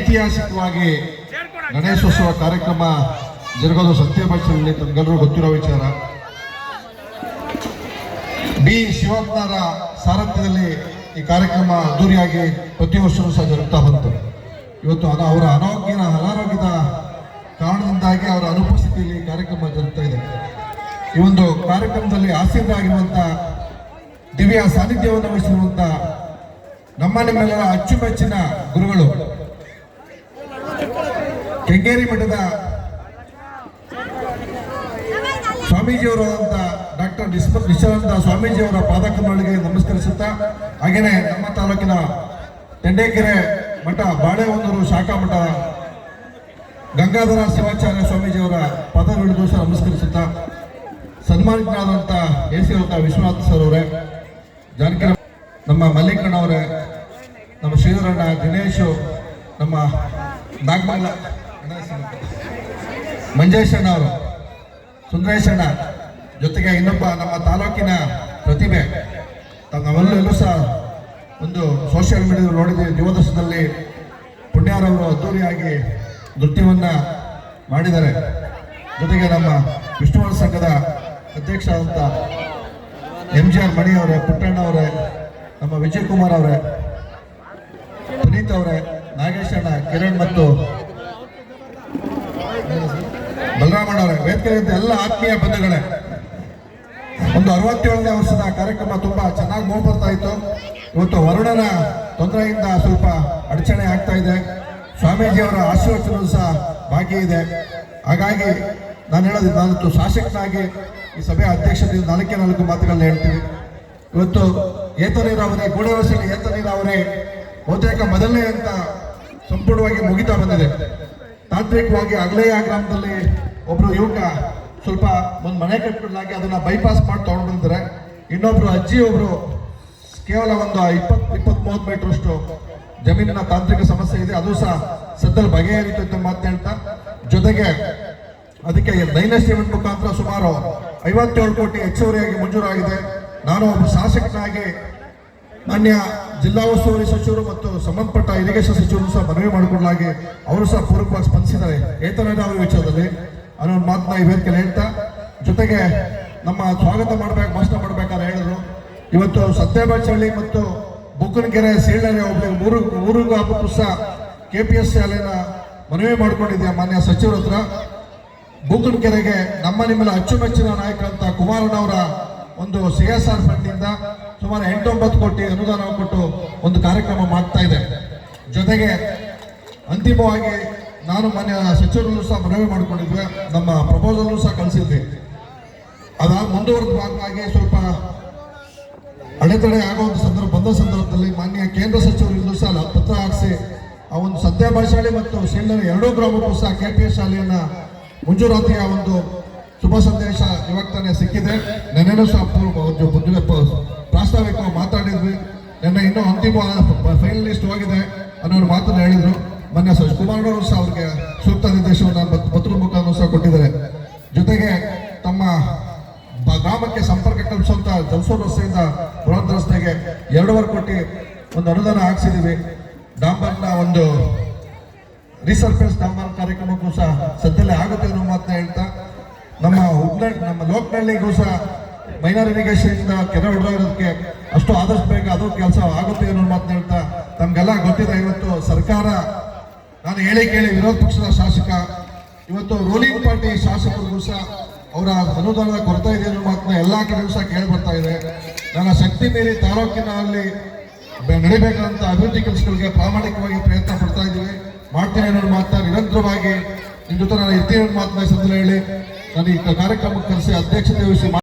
ಐತಿಹಾಸಿಕವಾಗಿ ಗಣೇಶೋತ್ಸವ ಕಾರ್ಯಕ್ರಮ ಜರುಗೋದು ಸತ್ಯಭಾಷೆಯಲ್ಲಿ ತಮಗೆಲ್ಲರೂ ಗೊತ್ತಿರೋ ವಿಚಾರ. ಬಿ. ಶಿವಕುಮಾರ ಸಾರಥ್ಯದಲ್ಲಿ ಈ ಕಾರ್ಯಕ್ರಮ ಅದ್ದೂರಿಯಾಗಿ ಪ್ರತಿ ವರ್ಷವೂ ಸಹ ಜರುಗ್ತಾ ಬಂತು. ಇವತ್ತು ಅದು ಅವರ ಅನಾರೋಗ್ಯನ ಅನಾರೋಗ್ಯದ ಕಾರಣದಿಂದಾಗಿ ಅವರ ಅನುಪಸ್ಥಿತಿಯಲ್ಲಿ ಕಾರ್ಯಕ್ರಮ ಜರುಗ್ತಾ ಇದೆ. ಈ ಒಂದು ಕಾರ್ಯಕ್ರಮದಲ್ಲಿ ಆಸೀನರಾಗಿರುವಂಥ ದಿವ್ಯ ಸಾನ್ನಿಧ್ಯವನ್ನು ವಹಿಸಿರುವಂಥ ನಮ್ಮ ನಿಮ್ಮೆಲ್ಲರ ಅಚ್ಚುಮೆಚ್ಚಿನ ಗುರುಗಳು ಕೆಂಗೇರಿ ಮಠದ ಸ್ವಾಮೀಜಿಯವರಾದಂಥ ಡಾಕ್ಟರ್ ನಿಸ್ಮ ನಿಶ್ಚಲಾನಂದ ಸ್ವಾಮೀಜಿಯವರ ಪಾದಕಮಳಿಗೆ ನಮಸ್ಕರಿಸುತ್ತಾ ಹಾಗೆಯೇ ನಮ್ಮ ತಾಲೂಕಿನ ತೆಂಡೇಕೆರೆ ಮಠ ಬಾಳೆಹೊಂದೂರು ಶಾಖಾ ಮಠ, ಗಂಗಾಧರ ಶಿವಾಚಾರ್ಯ ಸ್ವಾಮೀಜಿಯವರ ಪದ ಹಿಡಿದು ಸಹ ನಮಸ್ಕರಿಸುತ್ತಾ ಸನ್ಮಾನಿತನಾದಂಥ ಎ ಸಿ ಅವರ ವಿಶ್ವನಾಥ್ ಸರ್ ಅವರೇ, ಜಾನಕಿ ನಮ್ಮ ಮಲ್ಲಿಕಣ್ಣ ಅವರೇ ನಮ್ಮ ಶ್ರೀಧರಣ್ಣ ದಿನೇಶು, ನಮ್ಮ ನಾಗಮಂಗಲ ಮಂಜೇಶ್ ಅಣ್ಣ ಅವರು ಸುಂದರೇಶ್ ಅಣ್ಣ ಜೊತೆಗೆ ಇನ್ನೊಬ್ಬ ನಮ್ಮ ತಾಲೂಕಿನ ಪ್ರತಿಭೆ. ನಾವೆಲ್ಲರೂ ಸಹ ಒಂದು ಸೋಷಿಯಲ್ ಮೀಡಿಯಾ ನೋಡಿದ್ದೀವಿ ದಿವದಶದಲ್ಲಿ ಪುಣ್ಯಾರವರು ಅದ್ದೂರಿಯಾಗಿ ನೃತ್ಯವನ್ನು ಮಾಡಿದ್ದಾರೆ. ಜೊತೆಗೆ ನಮ್ಮ ವಿಷ್ಣುವರ್ಣ ಸಂಘದ ಅಧ್ಯಕ್ಷ ಅಂತ ಎಂ ಜಿ ಆರ್ ಮಣಿ ಅವರೇ, ಪುಟ್ಟಣ್ಣ ಅವರೇ, ನಮ್ಮ ವಿಜಯ್ ಕುಮಾರ್ ಅವರೇ, ಪುನೀತ್ ಅವರೇ ನಾಗೇಶ್ ಅಣ್ಣ ಕಿರಣ್ ಮತ್ತು ವೇದಿಕೆಯಿಂದ ಎಲ್ಲ ಆತ್ಮೀಯ ಬಂಧುಗಳೇ, ಒಂದು ಅರವತ್ತೇಳನೇ ವರ್ಷದ ಕಾರ್ಯಕ್ರಮ ತುಂಬಾ ಚೆನ್ನಾಗಿ ಮೂಡ್ ಬರ್ತಾ ಇತ್ತು. ಇವತ್ತು ವರುಣನ ತೊಂದರೆಯಿಂದ ಸ್ವಲ್ಪ ಅಡಚಣೆ ಆಗ್ತಾ ಇದೆ. ಸ್ವಾಮೀಜಿಯವರ ಆಶೀರ್ವಚನ ಸಹ ಬಾಕಿ ಇದೆ. ಹಾಗಾಗಿ ನಾನು ಹೇಳೋದು, ನಾನು ಶಾಸಕನಾಗಿ ಈ ಸಭೆಯ ಅಧ್ಯಕ್ಷತೆಯಿಂದ ನಾಲ್ಕೇ ನಾಲ್ಕು ಮಾತುಗಳನ್ನ ಹೇಳ್ತೀವಿ. ಇವತ್ತು ಏತ ನೀರಾವರಿ ಗೂಢವಸಿನ ಏತ ನೀರಾವರಿ, ಬಹುತೇಕ ಮೊದಲನೇ ಅಂತ ಸಂಪೂರ್ಣವಾಗಿ ಮುಗಿತಾ ಬಂದಿದೆ. ತಾಂತ್ರಿಕವಾಗಿ ಅಗಲೆಯ ಗ್ರಾಮದಲ್ಲಿ ಒಬ್ರು ಯುವಕ ಸ್ವಲ್ಪ ಒಂದು ಮನೆ ಕಟ್ಟಿದಾಗೆ ಅದನ್ನ ಬೈಪಾಸ್ ಮಾಡಿ ತಗೊಂಡು ಇನ್ನೊಬ್ರು ಅಜ್ಜಿ ಒಬ್ಬರು ಕೇವಲ ಒಂದು ಇಪ್ಪತ್ ಇಪ್ಪತ್ತ್ ಮೂವತ್ತು ಮೀಟರ್ ಅಷ್ಟು ಜಮೀನಿನ ತಾಂತ್ರಿಕ ಸಮಸ್ಯೆ ಇದೆ. ಅದು ಸಹ ಸದ್ದಲ್ಲಿ ಬಗೆಹರಿತು ಅಂತ ಮಾತನಾಡ್ತಾ ಜೊತೆಗೆ ಅದಕ್ಕೆ ಡೈನೆಸ್ಟ್ ಇವೆಂಟ್ ಮುಖಾಂತರ ಸುಮಾರು ಐವತ್ತೇಳು ಕೋಟಿ ಹೆಚ್ಚುವರಿಯಾಗಿ ಮಂಜೂರಾಗಿದೆ. ನಾನು ಒಬ್ಬ ಶಾಸಕನಾಗಿ ಮಾನ್ಯ ಜಿಲ್ಲಾ ಉಸ್ತುವಾರಿ ಸಚಿವರು ಮತ್ತು ಸಂಬಂಧಪಟ್ಟ ಇರಿಗೇಷನ್ ಸಚಿವರು ಸಹ ಮನವಿ ಮಾಡಿಕೊಳ್ಳಲಾಗಿ ಅವರು ಸಹ ಪೂರಕವಾಗಿ ಸ್ಪಂದಿಸಿದ್ದಾರೆ. ಏತನಾದ ಅವರ ವಿಚಾರದಲ್ಲಿ? ಅನ್ನೋ ಮಾತನ್ನ ಈ ವೇದಿಕೆಯಲ್ಲಿ ಹೇಳ್ತಾ, ಜೊತೆಗೆ ನಮ್ಮ ಸ್ವಾಗತ ಮಾಡ್ಬೇಕು, ಭಾಷಣ ಮಾಡ್ಬೇಕಾದ್ರೆ ಹೇಳಿದ್ರು. ಇವತ್ತು ಸತ್ಯಬಾಚಹಳ್ಳಿ ಮತ್ತು ಬುಕ್ಕನಕೆರೆ ಸೀಳ್ನರೆ ಒಬ್ಬರು ಮೂರು ಮೂರು ಸಹ ಕೆ ಪಿ ಎಸ್ ಶಾಲೆನ ಮನವಿ ಮಾಡ್ಕೊಂಡಿದ್ದೆ ಮಾನ್ಯ ಸಚಿವರ ಹತ್ರ. ಬೂಕನಕೆರೆಗೆ ನಮ್ಮ ನಿಮ್ಮಲ್ಲಿ ಅಚ್ಚುಮೆಚ್ಚಿನ ನಾಯಕ ಅಂತ ಕುಮಾರಣ್ಣವರ ಒಂದು ಸಿ ಎಸ್ ಆರ್ ಫಂಡ್ನಿಂದ ಸುಮಾರು ಎಂಟೊಂಬತ್ತು ಕೋಟಿ ಅನುದಾನ ಕೊಟ್ಟು ಒಂದು ಕಾರ್ಯಕ್ರಮ ಮಾಡ್ತಾ ಇದೆ. ಜೊತೆಗೆ ಅಂತಿಮವಾಗಿ ನಾನು ಮಾನ್ಯ ಸಚಿವರಲ್ಲೂ ಸಹ ಮನವಿ ಮಾಡಿಕೊಂಡಿದ್ವಿ ನಮ್ಮ ಪ್ರಪೋಸಲ್ ಸಹ ಕಳಿಸಿದ್ವಿ ಅದಾದ ಮುಂದುವರೆದ ಭಾಗವಾಗಿ ಸ್ವಲ್ಪ ಅಡೆತಡೆ ಒಂದು ಸಂದರ್ಭ, ಬಂದ ಸಂದರ್ಭದಲ್ಲಿ ಮಾನ್ಯ ಕೇಂದ್ರ ಸಚಿವರಿಂದಲೂ ಸಹ ಪತ್ರ ಹಾಕಿಸಿ, ಆ ಒಂದು ಸದ್ಯ ಮತ್ತು ಶೀಲ್ಡರ್ ಎರಡೂ ಗ್ರಾಮಕ್ಕೂ ಸಹ ಕೆ ಪಿ ಎಸ್ ಶಾಲೆಯನ್ನ ಮುಂಜೂರಾತಿಯ ಒಂದು ಶುಭ ಸಂದೇಶ ಇವಾಗ ಸಿಕ್ಕಿದೆ. ನೆನ್ನೆನೂ ಸಹ ಪ್ರಾಸ್ತಾವಿಕ ಮಾತಾಡಿದ್ವಿ. ನಿನ್ನೆ ಇನ್ನೂ ಅಂತಿಮ ಫೈನಲಿಸ್ಟ್ ಹೋಗಿದೆ ಅನ್ನೋ ಮಾತನ್ನು ಹೇಳಿದ್ರು. ಕುಮಾರ್ ಕುಮಾರಣ್ಣವರು ಸಹ ಅವ್ರಿಗೆ ಸೂಕ್ತ ನಿರ್ದೇಶನವನ್ನು ಪತ್ರ ಮುಖಾಂತರ ಸಹ ಕೊಟ್ಟಿದ್ದಾರೆ. ಜೊತೆಗೆ ತಮ್ಮ ಗ್ರಾಮಕ್ಕೆ ಸಂಪರ್ಕ ಕಲ್ಪಿಸುವಂತ ಜಲಸೂರು ರಸ್ತೆಯಿಂದ ಬೃಹತ್ ರಸ್ತೆಗೆ ಎರಡೂವರೆ ಕೋಟಿ ಒಂದು ಅನುದಾನ ಹಾಕ್ಸಿದ್ದೀವಿ. ಡಾಂಬರ್ನ ಒಂದು ರಿಸರ್ಫೇಸ್ ಡಾಂಬರ್ ಕಾರ್ಯಕ್ರಮಕ್ಕೂ ಸಹ ಸದ್ಯದಲ್ಲೇ ಆಗುತ್ತೆ ಅನ್ನೋ ಮಾತನ್ನ ಹೇಳ್ತಾ, ನಮ್ಮ ಹುಬ್ನಳ್ಳಿ ನಮ್ಮ ಲೋಕನಹಳ್ಳಿಗೂ ಸಹ ಮೈನಾರ್ ಇರಿಗೇಷನ್ ಇಂದ ಕೆರೆ ಹೊಡೆದೋಗೋದಕ್ಕೆ ಅಷ್ಟು ಆದಷ್ಟು ಬೇಗ ಅದು ಕೆಲಸ ಆಗುತ್ತೆ ಅನ್ನೋ ಮಾತನ್ನ ಹೇಳ್ತಾ ನಮಗೆಲ್ಲ ಗೊತ್ತಿದೆ, ಇವತ್ತು ಸರ್ಕಾರ ನಾನು ಹೇಳಿ ಕೇಳಿ ವಿರೋಧ ಪಕ್ಷದ ಶಾಸಕ, ಇವತ್ತು ರೂಲಿಂಗ್ ಪಾರ್ಟಿ ಶಾಸಕರಿಗೂ ಸಹ ಅವರ ಅನುದಾನದ ಕೊರತೆ ಇದೆ ಅನ್ನೋ ಮಾತನ್ನ ಎಲ್ಲಾ ಕಡೆಯೂ ಸಹ ಕೇಳಿ ಬರ್ತಾ ಇದೆ. ನನ್ನ ಶಕ್ತಿ ಮೀರಿ ತಾಲೂಕಿನಲ್ಲಿ ನಡಿಬೇಕಾದಂತ ಅಭಿವೃದ್ಧಿ ಕೆಲಸಗಳಿಗೆ ಪ್ರಾಮಾಣಿಕವಾಗಿ ಪ್ರಯತ್ನ ಪಡ್ತಾ ಇದ್ದೀವಿ. ಮಾಡ್ತೇನೆ ಅನ್ನೋ ಮಾತನ್ನ ನಿರಂತರವಾಗಿ. ನಿಮ್ಮ ಜೊತೆ ನಾನು ಇರ್ತೀನಿ ಅನ್ನೋ ಮಾತನ್ನ ಹೇಳಿ. ನಾನು ಈ ಕಾರ್ಯಕ್ರಮಕ್ಕೆ ಕರೆಸಿ ಅಧ್ಯಕ್ಷತೆ ವಹಿಸಿ